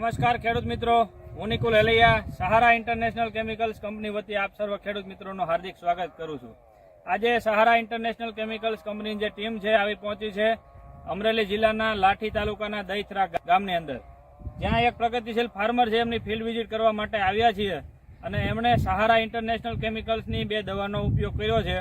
નમસ્કાર ખેડૂત મિત્રો. હું Nikul Elaiya Sahara international chemicals company વતી આપ સર્વ ખેડૂત મિત્રોનું હાર્દિક સ્વાગત કરું છું. આજે સહારા ઇન્ટરનેશનલ કેમિકલ્સ કંપનીની જે ટીમ છે આવી પહોંચી છે અમરેલી જિલ્લાના લાઠી તાલુકાના દહીથરા ગામની અંદર. જ્યાં એક પ્રગતિશીલ ફાર્મર છે, એમની ફિલ્ડ વિઝિટ કરવા માટે આવ્યા છીએ અને એમણે સહારા ઇન્ટરનેશનલ કેમિકલ્સની બે દવાનો ઉપયોગ કર્યો છે.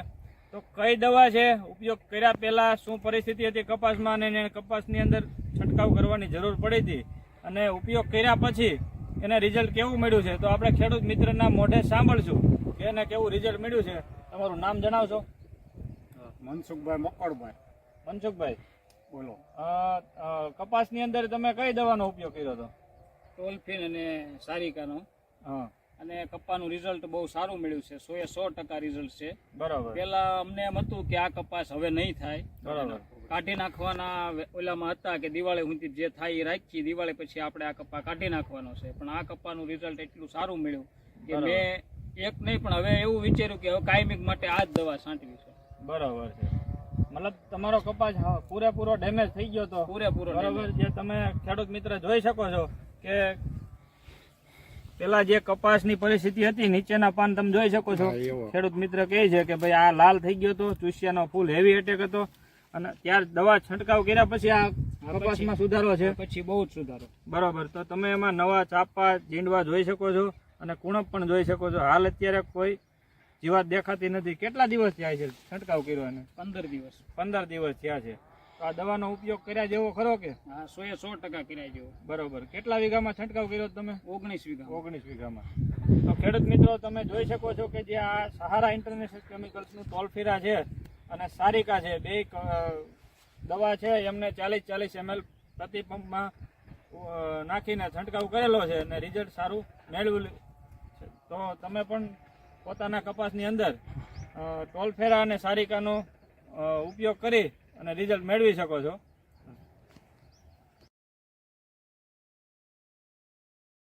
તો કઈ દવા છે, ઉપયોગ કર્યા પહેલાં, શું પરિસ્થિતિ હતી કપાસમાં અને કપાસની અંદર છંટકાવ કરવાની જરૂર પડી હતી? અને ઉપયોગ કર્યા પછી એને રિઝલ્ટ કેવું મળ્યું છે? તો આપણે ખેડૂત મિત્રના મોઢે સાંભળશું કે એને કેવું રિઝલ્ટ મળ્યું છે. તમારું નામ જણાવશો? મનસુખભાઈ મકડભાઈ મનસુખભાઈ. બોલો. કપાસની અંદર તમે કઈ દવાનો ઉપયોગ કર્યો હતો? ટોલફીન અને સારિકાનો. હા. અને કપ્પાનું રિઝલ્ટ બહુ સારું મળ્યું છે. સો એ સો ટકા રિઝલ્ટ છે. બરાબર. પેલા અમને એમ હતું કે આ કપાસ હવે નહીં થાય. બરાબર. કાઢી નાખવાના ઓલામાં હતા કે દિવાળી સુધી જે થાય એ રાખી દિવાળી પછી આપણે આ કપ્પા કાઢી નાખવાનો છે. પણ આ કપ્પાનું રિઝલ્ટ એટલું સારું મળ્યું કે મેં એક નહીં પણ હવે એવું વિચાર્યું કે હવે કાયમિક માટે આ જ દવા છાંટવી છે. બરાબર છે. મતલબ તમારો કપાસ હા, પૂરેપૂરો ડેમેજ થઈ ગયો તો. પૂરેપૂરો બરાબર જે તમે ખેડૂત મિત્ર જોઈ શકો છો કે પેલા જે કપાસની પરિસ્થિતિ હતી નીચેના પાન તમે જોઈ શકો છો. ખેડૂત મિત્ર કહે છે કે ભાઈ આ લાલ થઈ ગયો હતો ચૂસિયાનો ફૂલ હેવી એટેક હતો. અને ત્યાર દવા છંટકાવ કર્યા પછી આ કપાસમાં સુધારો છે? પછી બહુ જ સુધારો. બરાબર. તો તમે એમાં નવા ચાપા જીંડવા જોઈ શકો છો અને કુણપ પણ જોઈ શકો છો. હાલ અત્યારે કોઈ જીવાત દેખાતી નથી. કેટલા દિવસ થયા છે છંટકાવ કર્યો એને? પંદર દિવસ. પંદર દિવસ થયા છે. તો આ દવાનો ઉપયોગ કર્યા જેવો ખરો કે? હા સો એ સો ટકા કર્યા જેવો. બરોબર. કેટલા વીઘામાં છંટકાવ કર્યો તમે? ઓગણીસ વીઘા ઓગણીસ વીઘામાં. તો ખેડૂત મિત્રો તમે જોઈ શકો છો કે જે આ સહારા ઇન્ટરનેશનલ કેમિકલ્સનું તોલફેરા છે અને સારિકા છે, બે દવા છે, એમને ચાલીસ ચાલીસ એમએલ પ્રતિ પંપમાં નાખીને છંટકાવ કરેલો છે અને રિઝલ્ટ સારું મેળવેલું છે. તો તમે પણ પોતાના કપાસની અંદર ટોલફેરા અને સારિકાનો ઉપયોગ કરી અને રિઝલ્ટ મેળવી શકો છો.